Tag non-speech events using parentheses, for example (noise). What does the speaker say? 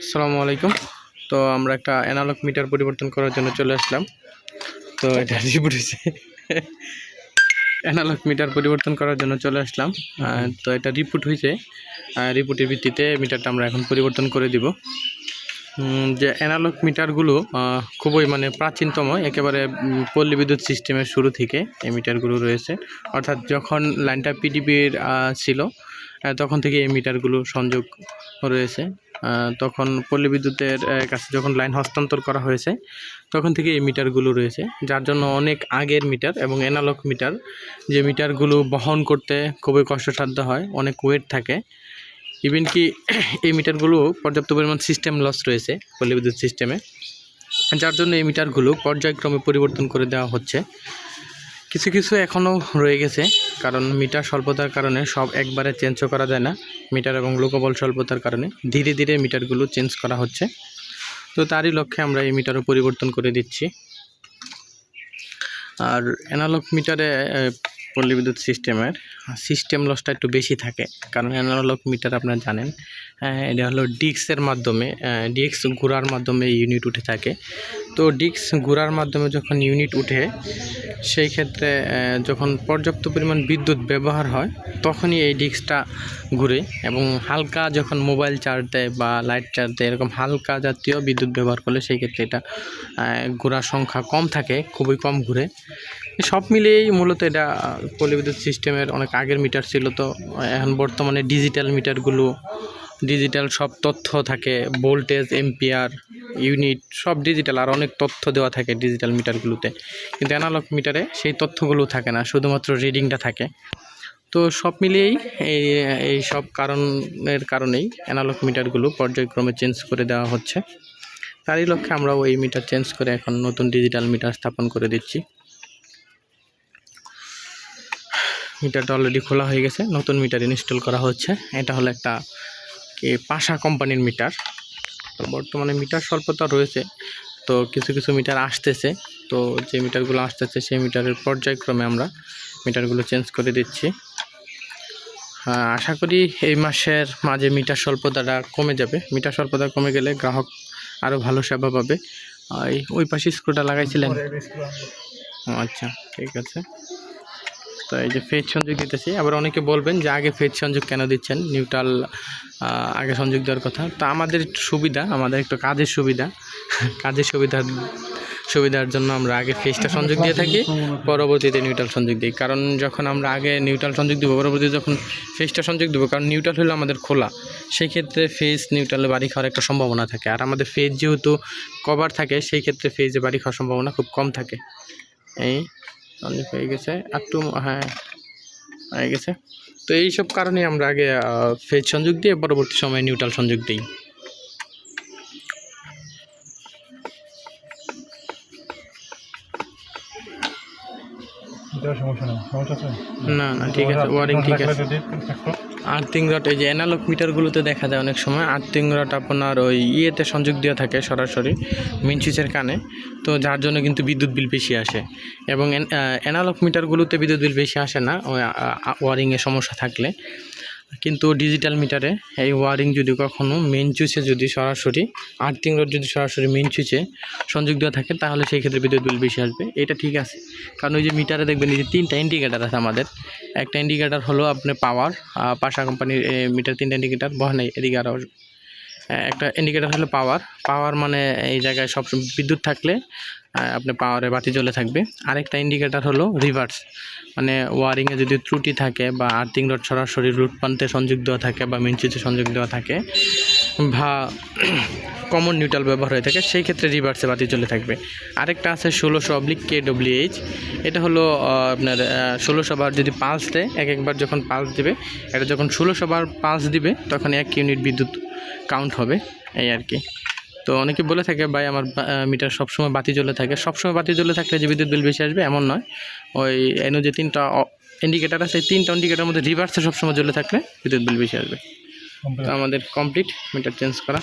আসসালামু আলাইকুম। তো আমরা একটা অ্যানালগ মিটার পরিবর্তন করার জন্য চলে আসলাম। তো এটা রিপোর্ট হয়েছে অ্যানালগ মিটার পরিবর্তন করার জন্য চলে আসলাম। তো এটা রিপোর্ট হয়েছে। রিপোর্টের ভিত্তিতে মিটারটা আমরা এখন পরিবর্তন করে দিব। যে অ্যানালগ মিটারগুলো খুবই মানে প্রাচীনতম, একেবারে পল্লী বিদ্যুৎ সিস্টেমের শুরু থেকে এই মিটারগুলো রয়েছে। অর্থাৎ যখন লাইনটা পিডিবির ছিল তখন থেকে এই মিটারগুলো সংযোগ রয়েছে। তখন পল্লী বিদ্যুতের কাছে যখন লাইন হস্তান্তর করা হয়েছে, তখন থেকে এই মিটারগুলো রয়েছে, যার জন্য অনেক আগের মিটার এবং অ্যানালগ মিটার, যে মিটারগুলো বহন করতে খুবই কষ্টসাধ্য হয়, অনেক ওয়েট থাকে। ইভেন কি (clears throat) এই মিটারগুলো পর্যাপ্ত পরিমাণ সিস্টেম লস রয়েছে পল্লী বিদ্যুৎ সিস্টেমে যার জন্য এই মিটারগুলো পর্যায়ক্রমে পরিবর্তন করে দেওয়া হচ্ছে। কিছু কিছু এখনও রয়ে গেছে, কারণ মিটার স্বল্পতার কারণে সব একবারে চেঞ্জও করা যায় না, মিটার এবং লোকবল স্বল্পতার কারণে। ধীরে ধীরে মিটারগুলো চেঞ্জ করা হচ্ছে। তো তারই লক্ষ্যে আমরা এই মিটারও পরিবর্তন করে দিচ্ছি। আর অ্যানালগ মিটারে পল্লী বিদ্যুৎ সিস্টেমের সিস্টেম লসটা একটু বেশি থাকে, কারণ অ্যানালগ মিটার আপনারা জানেন এটা হলো ডিক্সের মাধ্যমে ডিক্স ঘোরার মাধ্যমে ইউনিট উঠে থাকে। তো ডিক্স ঘোরার মাধ্যমে যখন ইউনিট উঠে, সেই ক্ষেত্রে যখন পর্যাপ্ত পরিমাণ বিদ্যুৎ ব্যবহার হয়, তখনই এই ডিস্কটা ঘুরে এবং হালকা যখন মোবাইল চার্জ দেয় বা লাইট চার্জ দেয়, এরকম হালকা জাতীয় বিদ্যুৎ ব্যবহার করলে সেই ক্ষেত্রে এটা ঘোরার সংখ্যা কম থাকে, খুবই কম ঘুরে। সব মিলিয়েই মূলত এটা আহ, পল্লী বিদ্যুৎ সিস্টেমের অনেক আগের মিটার ছিল তো এখন বর্তমানে ডিজিটাল মিটারগুলো ডিজিটাল সব তথ্য থাকে ভোল্টেজ এম্পিয়ার ইউনিট সব ডিজিটাল আর অনেক তথ্য দেওয়া থাকে ডিজিটাল মিটারগুলোতে। কিন্তু অ্যানালগ মিটারে সেই তথ্যগুলো থাকে না শুধুমাত্র রিডিংটা থাকে। তো সব মিলিয়েই এই এই সব কারণের কারণেই অ্যানালগ মিটারগুলো পর্যায়ক্রমে চেঞ্জ করে দেওয়া হচ্ছে। তারই লক্ষ্যে আমরাও এই মিটার চেঞ্জ করে এখন নতুন ডিজিটাল মিটার স্থাপন করে দিচ্ছি। মিটারটা অলরেডি খোলা হয়ে গেছে নতুন মিটার ইনস্টল করা হচ্ছে। এটা হলো একটা কি পাশা কোম্পানির মিটার। তো বর্তমানে মিটার স্বল্পতা রয়েছে তো কিছু কিছু মিটার আসতেছে। তো যে মিটারগুলো আসতেছে সেই মিটারের পর্যায়ক্রমে আমরা মিটারগুলো চেঞ্জ করে দিচ্ছি। হ্যাঁ, আশা করি এই মাসের মাঝে মিটার স্বল্পতাটা কমে যাবে। মিটার স্বল্পতা কমে গেলে গ্রাহক আরও ভালো সেবা পাবে। ওই পাশে স্ক্রুটা লাগাইছিলেন? ও আচ্ছা ঠিক আছে। তো এই যে ফেজ সংযোগ দিতেছি। আবার অনেকে বলবেন যে আগে ফেজ সংযোগ কেন দিচ্ছেন? নিউট্রাল আগে সংযোগ দেওয়ার কথা। তো আমাদের সুবিধা, আমাদের একটু কাজের সুবিধা। (laughs) কাজের সুবিধার সুবিধার জন্য আমরা আগে ফেজটা সংযোগ দিয়ে থাকি, পরবর্তীতে নিউট্রাল সংযোগ দিই। কারণ যখন আমরা আগে নিউট্রাল সংযোগ দেবো, পরবর্তীতে যখন ফেজটা সংযোগ দেবো, কারণ নিউট্রাল হলো আমাদের খোলা সেই ক্ষেত্রে ফেজ নিউট্রালে বাড়ি খাওয়ার একটা সম্ভাবনা থাকে। আর আমাদের ফেজ যেহেতু কভার থাকে সেই ক্ষেত্রে ফেজে বাড়ি খাওয়ার সম্ভাবনা খুব কম থাকে। এই অনেক হয়ে গেছে। একটু হ্যাঁ হয়ে গেছে। তো এইসব কারণে আমরা আগে ফেজ সংযোগ দিয়ে পরবর্তী সময়ে নিউট্রাল সংযোগ দিই। না না ঠিক আছে ওয়ারিং ঠিক আছে। আর্থিং রড এই যে অ্যানালগ মিটারগুলোতে দেখা যায় অনেক সময় আর্থিং রড আপনার ওই ইয়েতে সংযোগ দেওয়া থাকে সরাসরি মেন সুইচের কানে। তো যার জন্য কিন্তু বিদ্যুৎ বিল বেশি আসে। এবং অ্যানালগ মিটারগুলোতে বিদ্যুৎ বিল বেশি আসে না ওই ওয়ারিংয়ে সমস্যা থাকলে। কিন্তু ডিজিটাল মিটারে এই ওয়ারিং যদি কখনো মেন সুইচে যদি সরাসরি আর্থিং রড যদি সরাসরি মেন সংযোগ দেওয়া থাকে, তাহলে সেই ক্ষেত্রে বিদ্যুৎ বিল বেশি আসবে। এটা ঠিক আছে। কারণ ওই যে মিটারে দেখবেন এই যে তিনটা ইন্ডিকেটার আছে আমাদের। একটা ইন্ডিকেটার হলো আপনার পাওয়ার পাশা কোম্পানির মিটার তিনটা ইন্ডিকেটার বহনে এদিকে আরও একটা ইন্ডিকেটার হলো পাওয়ার পাওয়ার মানে এই জায়গায় সব বিদ্যুৎ থাকলে আপনার পাওয়ারে বাতি জ্বলে থাকবে। আরেকটা ইন্ডিকেটার হলো রিভার্স মানে ওয়ারিংয়ে যদি ত্রুটি থাকে বা আর্থিং রড সরাসরি রুট প্রান্তে সংযোগ দেওয়া থাকে বা মিনচুতে সংযোগ দেওয়া থাকে বা (clears throat) কমন নিউট্রাল ব্যবহার হয়ে থাকে, সেই ক্ষেত্রে রিভার্সে বাতি চলে থাকবে। আরেকটা আছে ষোলোশো অবলিক কে ডব্লিউএইচ এটা হলো আপনার ষোলোশো বার যদি পালস দেয়, এক একবার যখন পালস দিবে, এটা যখন ষোলোশো বার পালস দিবে, তখন এক ইউনিট বিদ্যুৎ কাউন্ট হবে, এই আর কি। তো অনেকে বলে থাকে ভাই আমার মিটার সবসময় বাতি জ্বলে থাকে। সবসময় বাতি জ্বলে থাকলে যে বিদ্যুৎ বিল বেশি আসবে এমন নয়। ওই এনও যে তিনটা ইন্ডিকেটার আছে এই তিনটা ইন্ডিকেটার মধ্যে রিভার্সে সবসময় জ্বলে থাকলে বিদ্যুৎ বিল বেশি আসবে। তো আমাদের কমপ্লিট মিটার চেঞ্জ করা।